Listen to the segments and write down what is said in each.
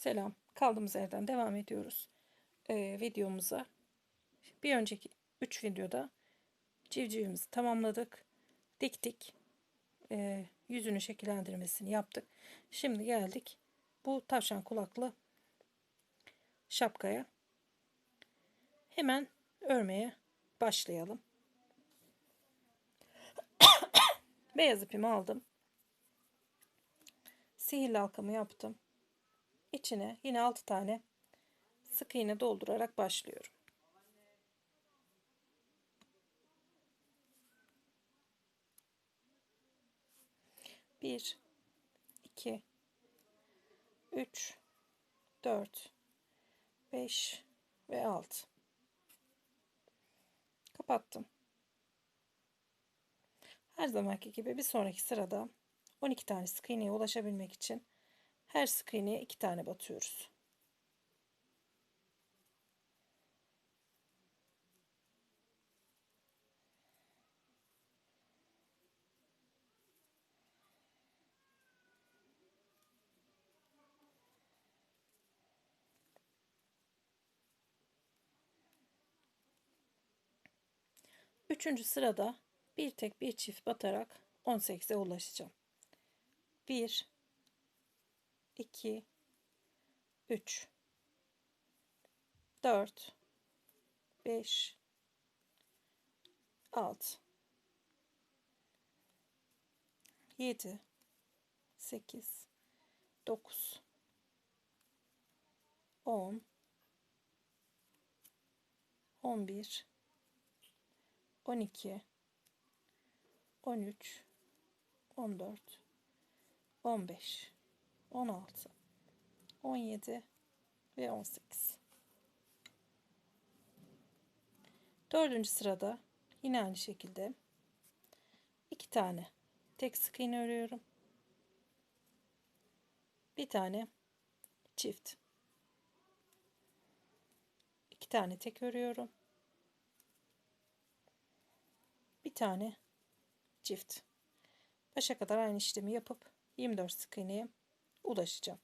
Selam. Kaldığımız yerden devam ediyoruz. Ee, videomuza. Bir önceki 3 videoda civcivimizi tamamladık. Diktik. Ee, yüzünü şekillendirmesini yaptık. Şimdi geldik bu tavşan kulaklı şapkaya. Hemen örmeye başlayalım. Beyaz ipimi aldım. Sihirli halkamı yaptım. İçine yine 6 tane sık iğne doldurarak başlıyorum. Bir, iki, üç, dört, beş ve altı. Kapattım. Her zamanki gibi bir sonraki sırada 12 tane sık iğneye ulaşabilmek için her sık iğneye 2 tane batıyoruz. Üçüncü sırada bir tek bir çift batarak 18'e ulaşacağım. 1 2 3 4 5 6 7 8 9 10 11 12 13 14 15 16 17 ve 18 dördüncü sırada yine aynı şekilde iki tane tek sık iğne örüyorum. Bir tane çift. İki tane tek örüyorum. Bir tane çift. Başa kadar aynı işlemi yapıp 24 sık iğneye ulaşacağım.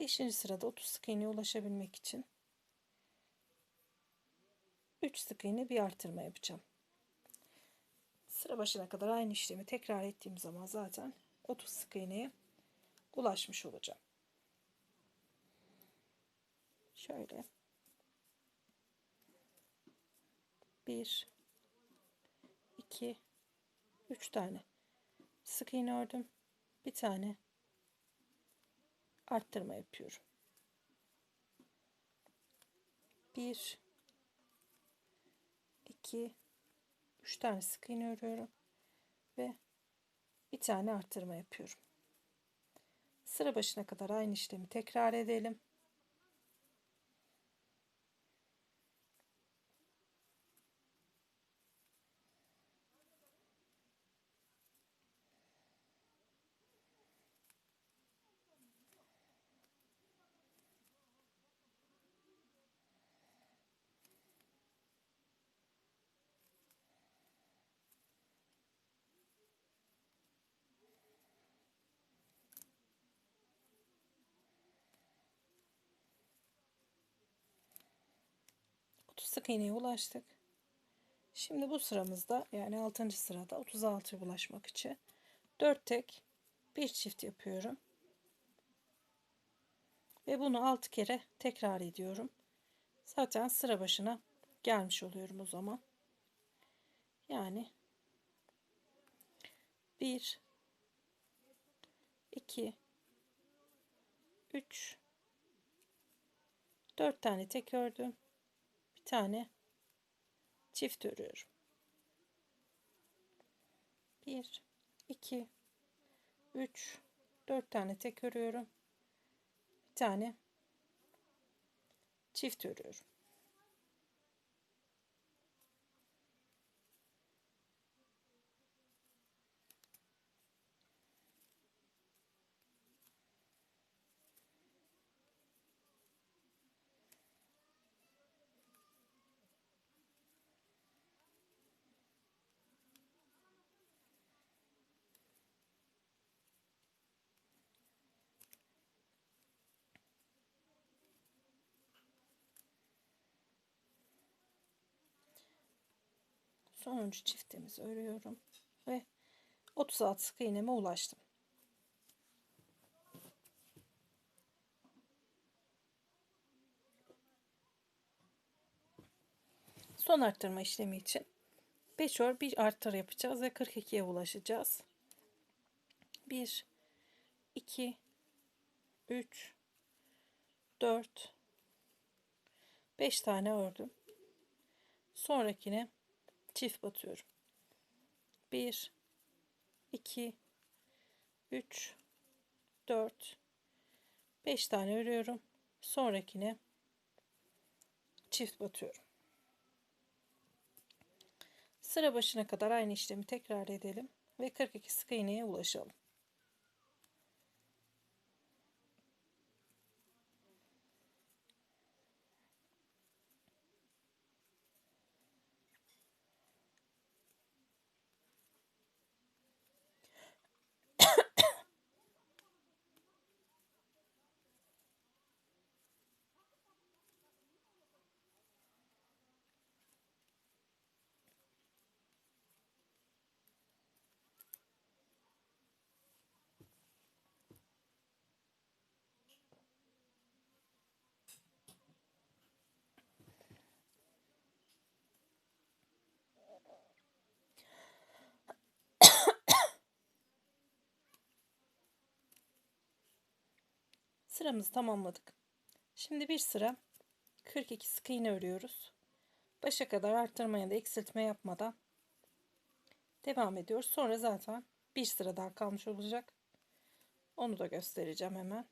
Beşinci sırada 30 sık iğneye ulaşabilmek için 3 sık iğne bir artırma yapacağım. Sıra başına kadar aynı işlemi tekrar ettiğim zaman zaten 30 sık iğneye ulaşmış olacağım. Şöyle. 1 2 3 tane sık iğne ördüm. Bir tane arttırma yapıyorum. 1 2 3 tane sık iğne örüyorum ve bir tane arttırma yapıyorum. Sıra başına kadar aynı işlemi tekrar edelim. Sık iğneye ulaştık. Şimdi bu sıramızda yani 6. sırada 36'ya ulaşmak için 4 tek bir çift yapıyorum. Ve bunu 6 kere tekrar ediyorum. Zaten sıra başına gelmiş oluyorum o zaman. Yani 1 2 3 4 tane tek ördüm tane çift örüyorum. 1 2 3 4 tane tek örüyorum. Bir tane çift örüyorum. Sonuncu çiftimizi örüyorum ve 36 sık iğneme ulaştım. Son arttırma işlemi için 5 ör bir arttır yapacağız ve 42'ye ulaşacağız. 1 2 3 4 5 tane ördüm. Sonrakine çift batıyorum. 1 2 3 4 5 tane örüyorum. Sonrakine çift batıyorum. Sıra başına kadar aynı işlemi tekrar edelim ve 42 sık iğneye ulaşalım. Sıramızı tamamladık. Şimdi bir sıra 42 sık iğne örüyoruz. Başa kadar arttırmaya da eksiltme yapmadan devam ediyoruz. Sonra zaten bir sıra daha kalmış olacak. Onu da göstereceğim hemen.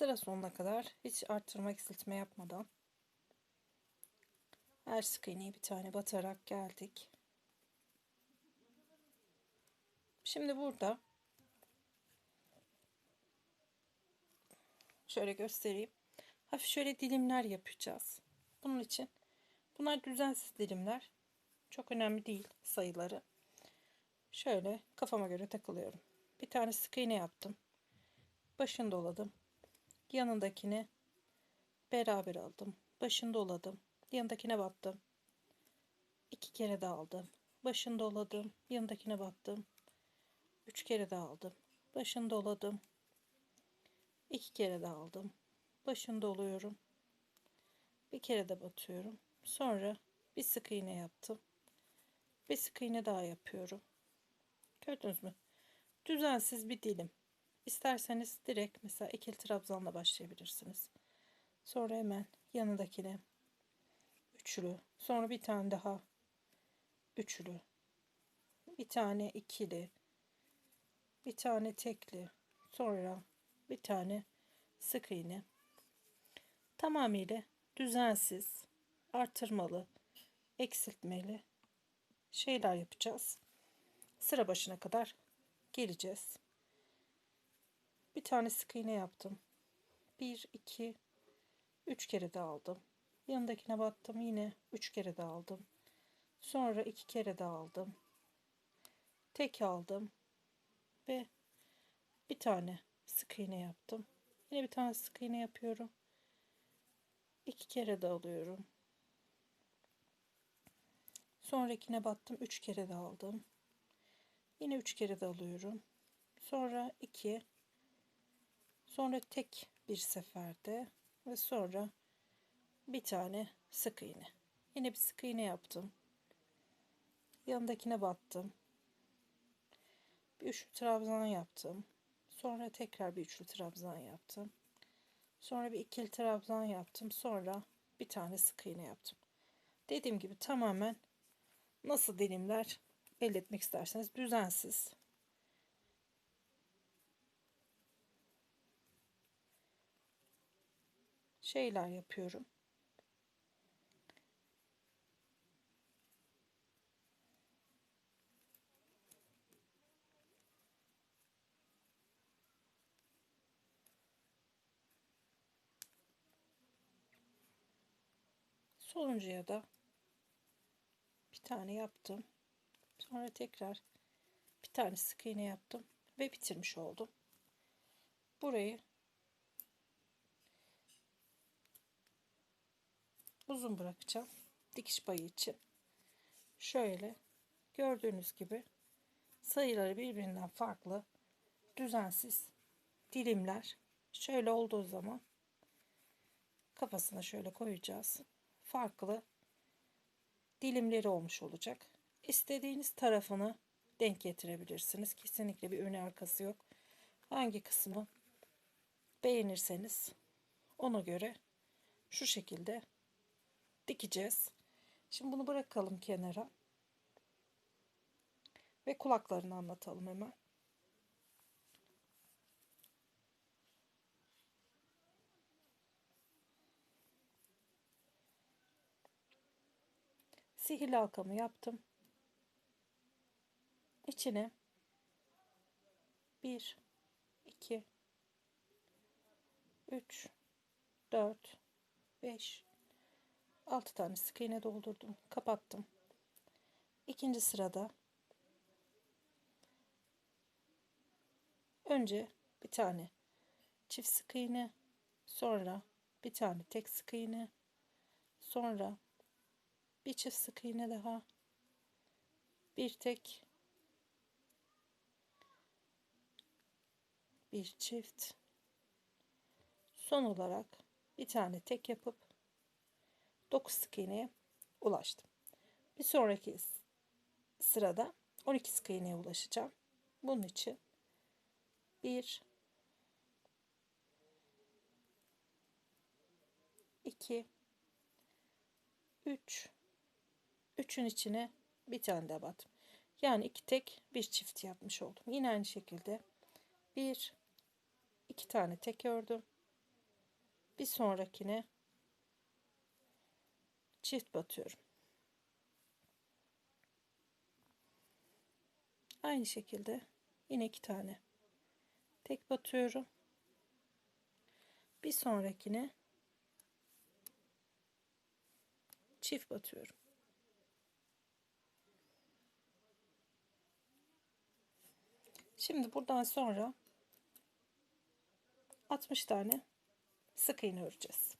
Sıra sonuna kadar hiç arttırma eksiltme yapmadan her sık iğneyi bir tane batarak geldik. Şimdi burada şöyle göstereyim. Hafif şöyle dilimler yapacağız. Bunun için bunlar düzensiz dilimler. Çok önemli değil sayıları. Şöyle kafama göre takılıyorum. Bir tane sık iğne yaptım. Başını doladım yanındakini beraber aldım. Başını doladım. Yanındakine battım. İki kere de aldım. Başını doladım. Yanındakine battım. Üç kere de aldım. Başını doladım. İki kere de aldım. Başını doluyorum. Bir kere de batıyorum. Sonra bir sık iğne yaptım. Bir sık iğne daha yapıyorum. Gördünüz mü? Düzensiz bir dilim. İsterseniz direkt mesela ikili trabzanla başlayabilirsiniz. Sonra hemen yanındakine üçlü. Sonra bir tane daha üçlü. Bir tane ikili. Bir tane tekli. Sonra bir tane sık iğne. Tamamıyla düzensiz, artırmalı, eksiltmeli şeyler yapacağız. Sıra başına kadar geleceğiz. Bir tane sık iğne yaptım. 1 2 3 kere de aldım. Yanındakine battım yine 3 kere de aldım. Sonra 2 kere de aldım. Tek aldım ve bir tane sık iğne yaptım. Yine bir tane sık iğne yapıyorum. iki kere de alıyorum. Sonrakine battım. Üç kere de aldım. Yine üç kere de alıyorum. Sonra iki. Sonra tek bir seferde ve sonra bir tane sık iğne. Yine bir sık iğne yaptım. Yanındakine battım. Bir üçlü trabzan yaptım. Sonra tekrar bir üçlü trabzan yaptım. Sonra bir ikili trabzan yaptım. Sonra bir tane sık iğne yaptım. Dediğim gibi tamamen nasıl dilimler elde etmek isterseniz düzensiz. Şeyler yapıyorum. Sonuncuya da bir tane yaptım. Sonra tekrar bir tane sık iğne yaptım ve bitirmiş oldum. Burayı uzun bırakacağım. Dikiş payı için. Şöyle gördüğünüz gibi sayıları birbirinden farklı düzensiz dilimler şöyle olduğu zaman kafasına şöyle koyacağız. Farklı dilimleri olmuş olacak. İstediğiniz tarafını denk getirebilirsiniz. Kesinlikle bir önü arkası yok. Hangi kısmı beğenirseniz ona göre şu şekilde dikeceğiz. Şimdi bunu bırakalım kenara. Ve kulaklarını anlatalım hemen. Sihirli halkamı yaptım. İçine 1 2 3 4 5 6 tane sık iğne doldurdum. Kapattım. İkinci sırada önce bir tane çift sık iğne, sonra bir tane tek sık iğne, sonra bir çift sık iğne daha, bir tek, bir çift, son olarak bir tane tek yapıp 9 sık iğneye ulaştım. Bir sonraki sırada 12 sık iğneye ulaşacağım. Bunun için 1 2 3 3'ün içine bir tane daha battım. Yani iki tek bir çift yapmış oldum. Yine aynı şekilde bir iki tane tek ördüm. Bir sonrakine çift batıyorum. Aynı şekilde yine iki tane tek batıyorum. Bir sonrakine çift batıyorum. Şimdi buradan sonra 60 tane sık iğne öreceğiz.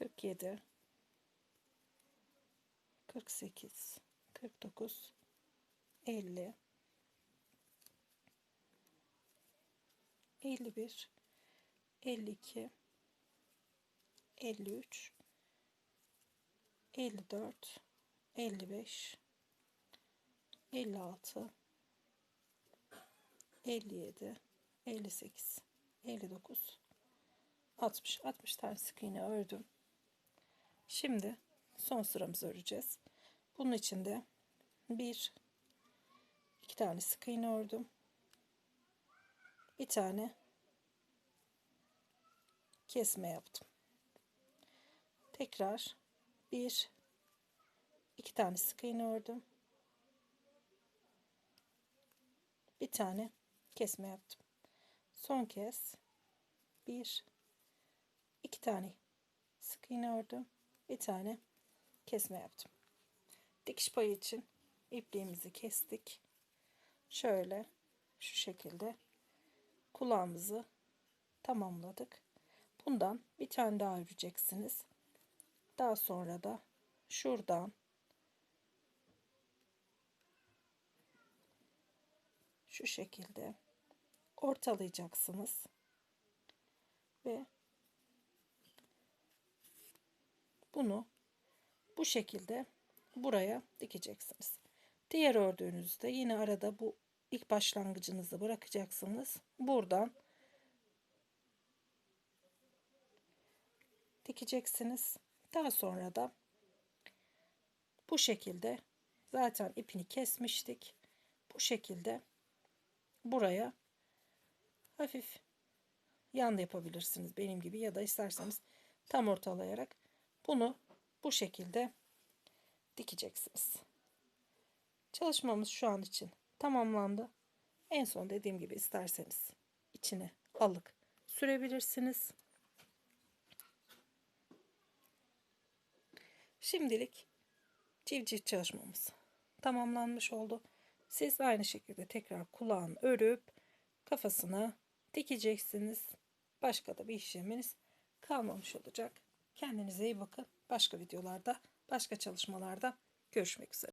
47 48 49 50 51 52 53 54 55 56 57 58 59 60 60 tane sık iğne ördüm. Şimdi son sıramızı öreceğiz. Bunun için de bir iki tane sık iğne ördüm. Bir tane kesme yaptım. Tekrar bir iki tane sık iğne ördüm. Bir tane kesme yaptım. Son kez bir iki tane sık iğne ördüm. Bir tane kesme yaptım. Dikiş payı için ipliğimizi kestik. Şöyle şu şekilde kulağımızı tamamladık. Bundan bir tane daha öreceksiniz. Daha sonra da şuradan şu şekilde ortalayacaksınız. Ve bunu bu şekilde buraya dikeceksiniz. Diğer ördüğünüzde yine arada bu ilk başlangıcınızı bırakacaksınız. Buradan dikeceksiniz. Daha sonra da bu şekilde zaten ipini kesmiştik. Bu şekilde buraya hafif yan yapabilirsiniz benim gibi ya da isterseniz tam ortalayarak bunu bu şekilde dikeceksiniz. Çalışmamız şu an için tamamlandı. En son dediğim gibi isterseniz içine alık sürebilirsiniz. Şimdilik civciv çalışmamız tamamlanmış oldu. Siz aynı şekilde tekrar kulağını örüp kafasına dikeceksiniz. Başka da bir işleminiz kalmamış olacak. Kendinize iyi bakın. Başka videolarda, başka çalışmalarda görüşmek üzere.